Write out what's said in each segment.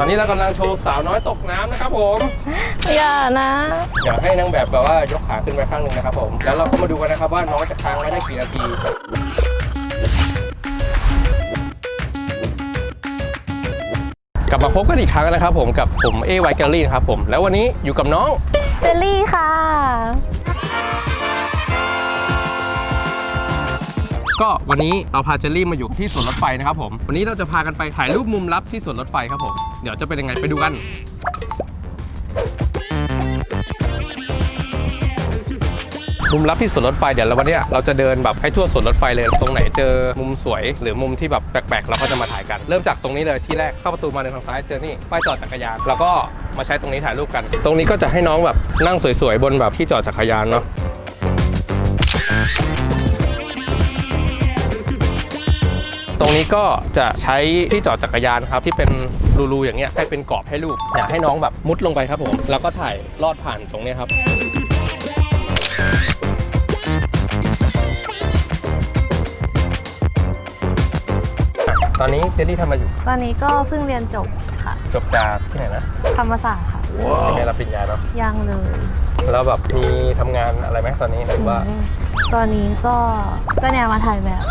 ตอนนี้เรากำลังโชว์สาวน้อยตกน้ำนะครับผม อย่านะอยากให้นางแบบแบบว่ายกขาขึ้นไปข้างหนึ่งนะครับผม แล้วเราก็มาดูกันนะครับว่าน้องจะค้างไว้ได้กี่นาที กลับมาพบกันอีกครั้งนะครับผมกับผมเอไวแกลลี่นะครับผม แล้ววันนี้อยู่กับน้อง เจลลี่ค่ะ ก็วันนี้เราพาเจลลี่มาอยู่ที่สวนรถไฟนะครับผม วันนี้เราจะพากันไปถ่ายรูปมุมลับที่สวนรถไฟครับผม เดี๋ยวจะเป็นยังไงไปดูกันมุมลับที่สวนรถไฟเดี๋ยวเราวันนี้เราจะเดินแบบให้ทั่วสวนรถไฟเลยตรงไหนเจอมุมสวย หรือมุมที่แบบแปลกๆเราก็จะมาถ่ายกัน เริ่มจากตรงนี้เลยที่แรกเข้าประตูมาในทางซ้ายเจอนี่ป้ายจอดจักรยาน แล้วก็มาใช้ตรงนี้ถ่ายรูปกัน ตรงนี้ก็จะให้น้องแบบนั่งสวยๆบนแบบที่จอดจักรยานเนาะ ตรงนี้ก็จะใช้ที่จอดจักรยานครับที่เป็นรูๆอย่างเงี้ยให้เป็นกรอบให้ลูกอยากให้น้องแบบมุดลงไปครับผมแล้วก็ถ่ายลอดผ่านตรงเนี้ยครับตอนนี้เจลลี่ทำอะไรอยู่ตอนนี้ก็เพิ่งเรียนจบค่ะ จบจากที่ไหนนะธรรมศาสตร์ค่ะเป็นไงรับปริญญาเนาะยังเลย แล้วแบบมีทำงานอะไรไหมตอนนี้หรือว่าอืมตอนนี้ก็ก็เนี่ยมาถ่ายแบบ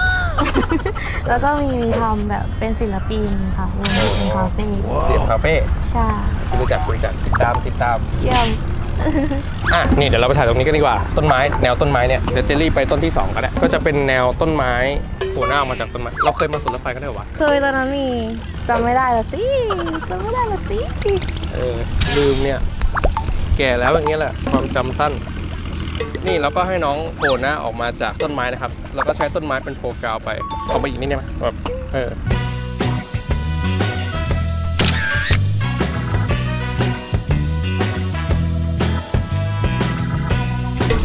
แล้วก็มีทำแบบเป็นศิลปินค่ะวงเป็นคาเฟ่เสียงคาเฟ่ใช่ที่รู้จักรู้จักติดตามติดตามเยี่ยมอะนี่เดี๋ยวเราไปถ่ายตรงนี้กันดีกว่า ต้นไม้แนวต้นไม้เนี่ยเดี๋ยวเจลลี่ไปต้นที่2ก็ได้ก็จะเป็นแนวต้นไม้หัวหน้าออกมาจากต้นไม้เราเคยมาสวนรถไฟกันด้วยเหรอวะเคยตอนนั้นมีจำไม่ได้ละสิจำไม่ได้ละสิเออลืมเนี่ย แก่แล้วอย่างเงี้ยแหละความจำสั้น นี่เราก็ให้น้องโผล่หน้าออกมาจากต้นไม้นะครับ แล้วก็ใช้ต้นไม้เป็นโฟกัสไปเอาไปอีกนิดได้ไหมแบบเออ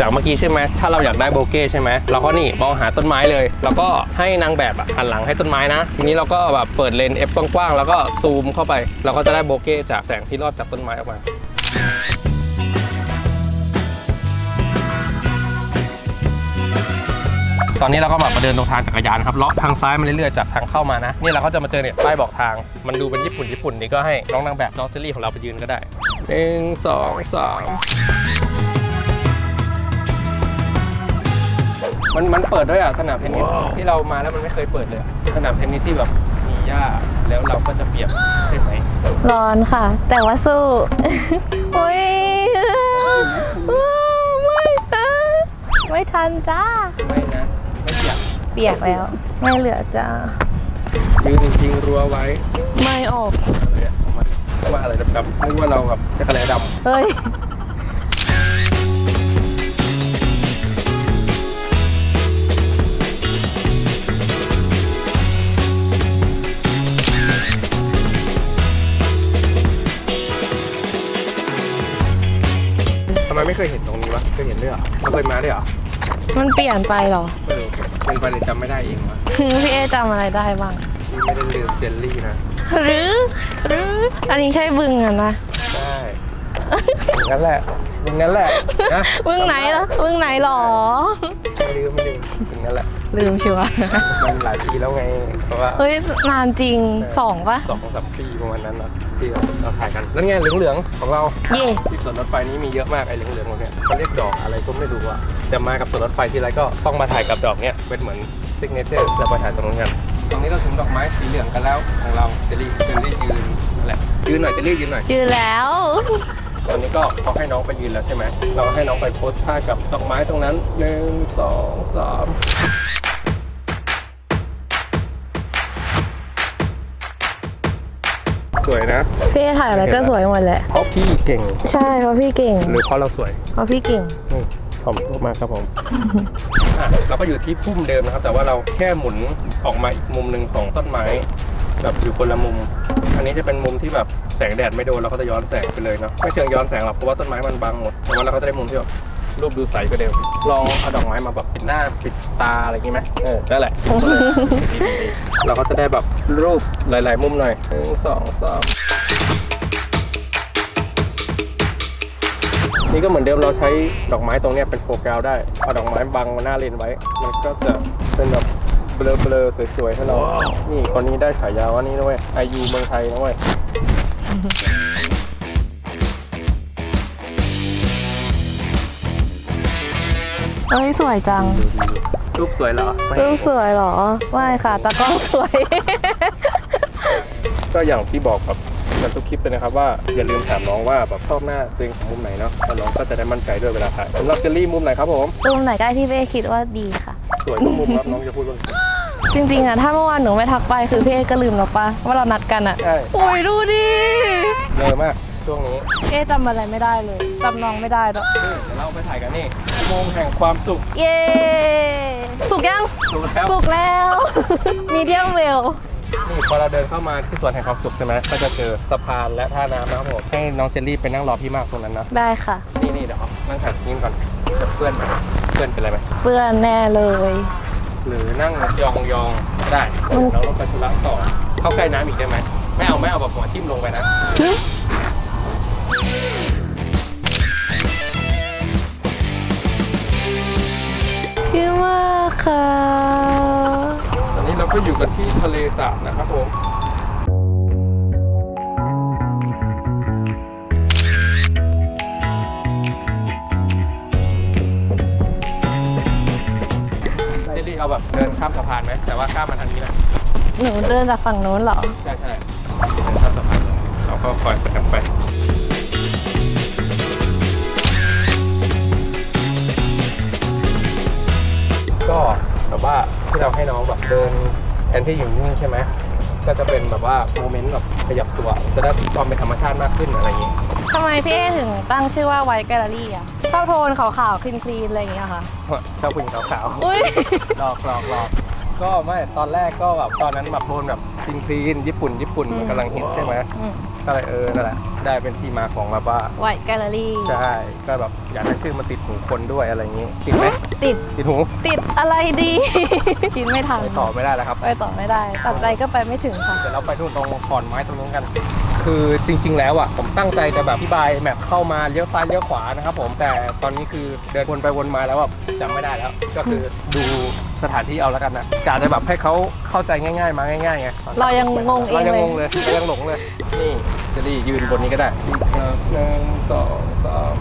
จากเมื่อกี้ใช่ไหมถ้าเราอยากได้โบเก้ใช่ไหมเราก็นี่มองหาต้นไม้เลย แล้วก็ให้นางแบบอะหันหลังให้ต้นไม้นะ ทีนี้เราก็แบบเปิดเลนส์ f กว้างๆ แล้วก็ซูมเข้าไป เราก็จะได้โบเก้จากแสงที่รอดจากต้นไม้ออกมา ตอนนี้เราก็แบบมาเดินตรงทางจักรยานครับเลาะทางซ้ายมาเรื่อยๆจากทางเข้ามานะนี่เราก็จะมาเจอเนี่ยป้ายบอกทางมันดูเป็นญี่ปุ่นญี่ปุ่นนี่ก็ให้น้องนางแบบน้องเซรี่ของเราไปยืนก็ได้หนึ่งสองสามมันมันเปิดด้วยอะสนามเทนนิสที่เรามาแล้วมันไม่เคยเปิดเลยอะสนามเทนนิสที่แบบมีหญ้าแล้วเราก็จะเปียกใช่ไหมร้อนค่ะ แต่ว่าสู้โอ้ยไม่ทันไม่ทันจ้า ไม่นะไม่เปียกเปียกแล้ว ไม่เหลือจ้ายืนยิงรั้วไว้ไม่ออกอะไรอะมาว่าอะไรดำๆนึกว่าเราแบบจะกระแลดำเฮ้ยทำไมไม่เคยเห็นตรงนี้วะเคยเห็นด้วยเหรอเราเคยมาด้วยเหรอมันเปลี่ยนไปเหรอไม่รู้ เป็นไปเลยจำไม่ได้เองวะพี่เอจำอะไรได้บ้างที่ไม่ได้ลืมเจลลี่นะ หรือ หรือ อันนี้ใช่บึงอะนะ ได้อย่างนั้นแหละอย่างนั้นแหละนะบึงไหนเหรอบึงไหนหรอไม่ลืมไม่ลืมอย่างนั้นแหละ ลืมชัวร์มันหลายปีแล้วไงเพราะว่าเฮ้ยนานจริงสองปะสองสามปีประมาณนั้นเนอะที่เราเราถ่ายกันนั่นไงเหลืองๆของเราเย่ที่สวนรถไฟนี้มีเยอะมากไอ้เหลืองๆพวกเนี้ยเขาเรียกดอกอะไรก็ไม่รู้อะแต่มากับสวนรถไฟทีไรก็ต้องมาถ่ายกับดอกเนี้ยเป็นเหมือนซิกเนเจอร์เราไปถ่ายตรงนู้นกันตรงนี้เราถึงดอกไม้สีเหลืองกันแล้วของเราเจลลี่เจลลี่ยืนนั่นแหละยืนหน่อยเจลลี่ยืนหน่อยยืนแล้วตอนนี้ก็เขาให้น้องไปยืนแล้วใช่ไหม เราก็ให้น้องไปโพสท่ากับดอกไม้ตรงนั้นหนึ่งสองสาม วยนะพี่ถ่ายอะไรก็สวยหมดแหละเพราะพี่เก่ง ใช่เพราะพี่เก่ง หรือเพราะเราสวยเพราะพี่เก่งอืมขอบคุณมากครับผมอะเราก็อยู่ที่พุ่มเดิมนะครับ แต่ว่าเราแค่หมุนออกมาอีกมุมหนึ่งของต้นไม้แบบอยู่คนละมุม อันนี้จะเป็นมุมที่แบบแสงแดดไม่โดนเราก็จะย้อนแสงไปเลยเนาะไม่เชิงย้อนแสงหรอกเพราะว่าต้นไม้มันบังหมดแต่ว่าเราก็จะได้มุมที่แบบ รูปดูใสกว่าเดิมลองเอาดอกไม้มาแบบปิดหน้าปิดตาอะไรอย่างงี้ไหมเออได้แหละปิดหมดเลยดีๆๆเราก็จะได้แบบรูปหลาย ๆ มุมหน่อยหนึ่งสองสามนี่ก็เหมือนเดิมเราใช้ดอกไม้ตรงเนี้ยเป็นโฟกัสได้เอาดอกไม้บังหน้าเลนไว้ มันก็จะเป็นแบบเบลอๆสวยๆให้เรา นี่คนนี้ได้ฉายาว่านี่ด้วยไอยูเมืองไทยนะเว้ย เอ้ย สวยจัง รูปสวยเหรอไม่รูปสวยเหรอ ไม่ค่ะตากล้องสวย ก็อย่างที่บอกกับกันทุกคลิปเลยนะครับว่าอย่าลืมถามน้องว่าแบบชอบหน้าตัวเองของมุมไหนเนาะแล้วน้องก็จะได้มั่นใจด้วยเวลาถ่ายสำหรับเจลลี่มุมไหนครับผมมุมไหนก็ได้ที่เป้คิดว่าดีค่ะ สวยทุกมุมครับน้องจะพูดว่า จริงๆอะถ้าเมื่อวานหนูไม่ทักไปคือพี่เอ๊ก็ลืมแล้วปะว่าเรานัดกันอะใช่ โอ้ยดูดิ เยอะมาก ช่วงนี้เอ๊จำอะไรไม่ได้เลยจำน้องไม่ได้หรอกนี่เดี๋ยวเราไปถ่ายกันนี่อุโมงค์แห่งความสุข เย้สุกยังดูแล้วสุกแล้ว มีเดียมเวลนี่พอเราเดินเข้ามาที่สวนแห่งความสุขใช่ไหมก็จะเจอสะพานและท่าน้ำนะครับผมให้น้องเจลลี่ไปนั่งรอพี่มากตรงนั้นนะได้ค่ะ นี่นี่เดี๋ยวนั่งถ่ายนิ่งก่อนจะเพื่อนไหมเพื่อนเป็นอะไรไหมเพื่อนแน่เลย หรือนั่งยองยองๆได้เราต้องไปธุระต่อเข้าใกล้น้ำอีกได้ไหมไม่เอาไม่เอาแบบหัวทิ่มลงไปนะ มากค่ะ ตอนนี้เราก็อยู่กันที่ทะเลสาบนะครับผม เจลลี่เอาแบบเดินข้ามสะพานไหม แต่ว่าข้ามมาทางนี้นะ หนูเดินจากฝั่งนู้นเหรอ ใช่ใช่เดินข้ามสะพานเราก็คอยไปกันไป ว่าที่เราให้น้องแบบเดินแทนที่อยู่นิ่งๆใช่ไหมก็จะเป็นแบบว่าโมเมนต์แบบขยับตัว จะได้มีความเป็นธรรมชาติมากขึ้นอะไรอย่างงี้ ทำไมพี่เอถึงตั้งชื่อว่าไวท์แกลเลอรี่อะชอบโทนขาวๆคลีนๆอะไรอย่างเงี้ยค่ะชอบผู้หญิงขาวอุ้ยๆหลอกหลอกหลอกก็ไม่ตอนแรกก็แบบตอนนั้นแบบโทนแบบคลีนคลีนญี่ปุ่น ญี่ปุ่นมันกำลังฮิตใช่ไหมอืมก็เลยเออนั่นแหละได้เป็นที่มาของแบบว่าไวท์แกลเลอรี่ ใช่ก็แบบอยากให้ชื่อมันติดหูคนด้วยอะไรอย่างงี้ติดไหม ติด ติดหูติดอะไรดี กินไม่ทันไปต่อไม่ได้แล้วครับไปต่อไม่ได้ ตัดใจก็ไปไม่ถึงค่ะ เดี๋ยวเราไปนู่นตรงขอนไม้ตรงนู้นกัน คือจริง ๆ แล้วอะผมตั้งใจจะแบบอธิบายแมพเข้ามาเลี้ยวซ้ายเลี้ยวขวานะครับผมแต่ตอนนี้คือเดินวนไปวนมาแล้วแบบจำไม่ได้แล้ว ก็คือดูสถานที่เอาแล้วกันนะกาจะแบบให้เขาเข้าใจง่าย ๆ มาง่ายๆไงเรายังงงเอเรางยังเลยงงเลยเรายังหลงเลยนี่เจลลี่ยืนบนนี้ก็ได้หนึ่งสองสาม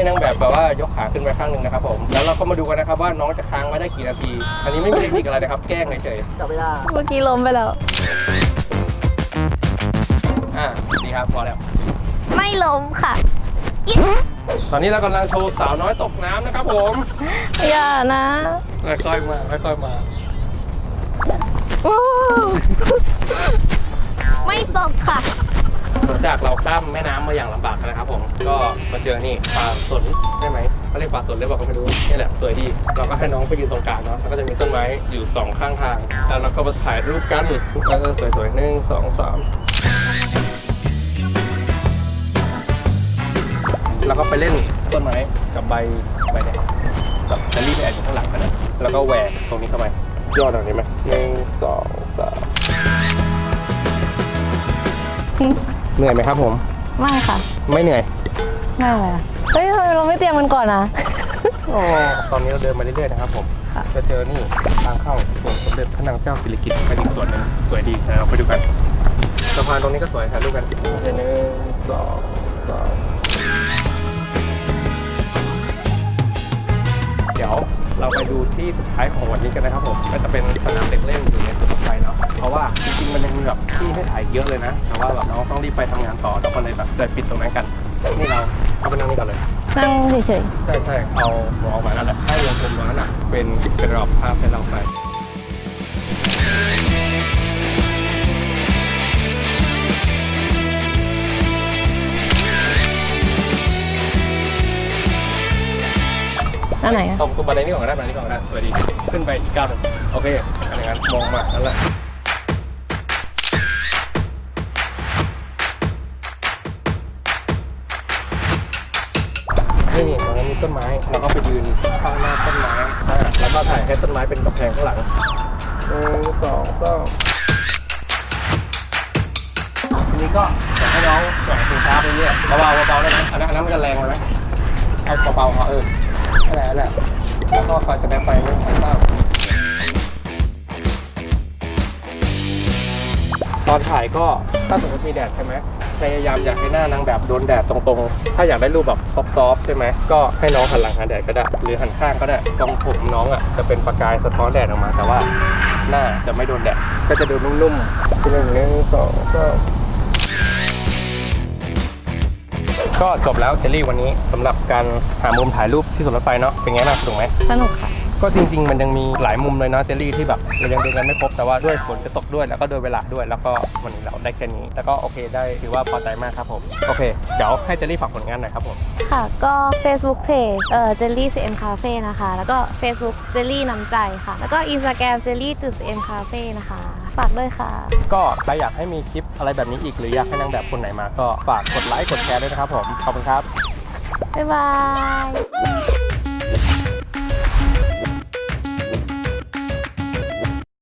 ให้นางแบบแบบว่ายกขาขึ้นไปข้างหนึ่งนะครับผมแล้วเราก็มาดูกันนะครับว่าน้องจะค้างไว้ได้กี่นาที อันนี้ไม่มีเทคนิคอะไรนะครับแกล้งเฉยๆจับเวลาเมื่อกี้ล้มไปแล้วอ่าดีครับพอแล้ว ไม่ล้มค่ะตอนนี้เรากำลังโชว์สาวน้อยตกน้ำนะครับผมอย่านะค่อยๆมาค่อยๆมาโอ้ไม่ตกค่ะหลัง จากเราข้ามแม่น้ำมาอย่างลำบากนะครับผม ก็มาเจอนี่ปลาสนได้ไหมเขาเรียกปลาสนหรือเปล่าก็ไม่รู้นี่แหละสวยดี เราก็ให้น้องไปยืนตรงกลางเนาะแล้วก็จะมีต้นไม้อยู่สองข้างทาง แล้วเราก็มาถ่ายรูปกันแล้วก็สวยๆหนึ่งสองสามแล้วก็ไปเล่นต้นไม้กับใบใบเนี่ยแบบจะรีบไปแอบอยู่ข้างหลังกันนะแล้วก็แหวกตรงนี้เข้าไปยอหน่อยได้ไหมหนึ่งสองสาม เหนื่อยไหมครับผม ไม่ค่ะ ไม่เหนื่อยไม่เลยอะเฮ้ยทำไมเราไม่เตรียมมันก่อนนะอ๋อตอนนี้เราเดินมาเรื่อยๆนะครับผมค่ะจะเจอนี่ทางเข้าสวนสมเด็จพระนางเจ้าสิริกิติ์เป็นอีกส่วนหนึ่งสวยดีนะเราไปดูกันสะพานตรงนี้ก็สวยถ่ายรูปกันหนึ่งสองสามเดี๋ยว เราไปดูที่สุดท้ายของวันนี้กันนะครับผมก็จะเป็นสนามเด็กเล่นอยู่ในสวนรถไฟเนาะเพราะว่าจริงๆมันยังมีแบบที่ให้ถ่ายเยอะเลยนะ แต่ว่าแบบน้องต้องรีบไปทำงานต่อเราก็เลยแบบเลยปิดตรงนั้นกัน นี่เราเอาไปนั่งนี่ก่อนเลย นั่งเฉยใช่ใช่เอาหัวออกมานั่นแหละให้วงกลมตรงนั้นอะเป็นเป็นรอบภาพให้เราไปๆ อันไหนอะ ตรงตรงบันไดนี้ก่อนก็ได้บันไดนี้ก่อนก็ได้สวัสดี ขึ้นไปอีกก้าวหนึงโอเคอันอย่างนั้นมองมานั่นแหละนี่นี่ตรงนั้นมีต้นไม้เราก็ไปยืนข้างหน้าต้นไม้อ่าแล้วก็ถ่ายแค่ต้นไม้เป็นกำแพงข้างหลังหนึ่งสองสามทีนี้ก็อยากให้น้องแกว่งชิงช้าไปเรื่อยเบาๆเบาๆได้ไหมอันนั้นอันนั้นมันจะแรงไปไหมเอาเบาๆพอเออ นั่นแหละนั่นแหละแล้วก็คอยแสดงไฟเรื่องของเศร้าตอนถ่ายก็ถ้าสมมติมีแดดใช่ไหมพยายามอยากให้หน้านางแบบโดนแดดตรงๆ ถ้าอยากได้รูปแบบซอฟๆใช่ไหมก็ให้น้องหันหลังหาแดดก็ได้ หรือหันข้างก็ได้ตรงผมน้องอะจะเป็นประกายสะท้อนแดดออกมาแต่ว่าหน้าจะไม่โดนแดดก็จะดูนุ่มๆหนึ่งหนึ่งสองสาม ก็จบแล้วเจลลี่วันนี้สำหรับการหามุมถ่ายรูปที่สวนรถไฟเนาะเป็นไงบ้างถูกไหมสนุกค่ะ ก็จริง ๆ มันยังมีหลายมุมเลยเนาะเจลลี่ที่แบบเรายังดูกันไม่ครบแต่ว่าด้วยฝนจะตกด้วยแล้วก็ด้วยเวลาด้วย แล้วก็วันนี้เราได้แค่นี้แต่ก็โอเคได้ถือว่าพอใจมากครับผมโอเคเดี๋ยวให้เจลลี่ฝากผลงานหน่อยครับผมค่ะ ก็ Facebook Page เอ่อ Jelly CM Cafe นะคะ แล้วก็ Facebook Jelly น้ำใจค่ะ แล้วก็ Instagram Jelly จุด CM Cafe นะคะ ฝากด้วยค่ะ ก็ใครอยากให้มีคลิปอะไรแบบนี้อีกหรืออยากให้นางแบบคนไหนมา ก็ฝากกดไลค์กดแชร์ด้วยนะครับผมขอบคุณครับบ๊ายบาย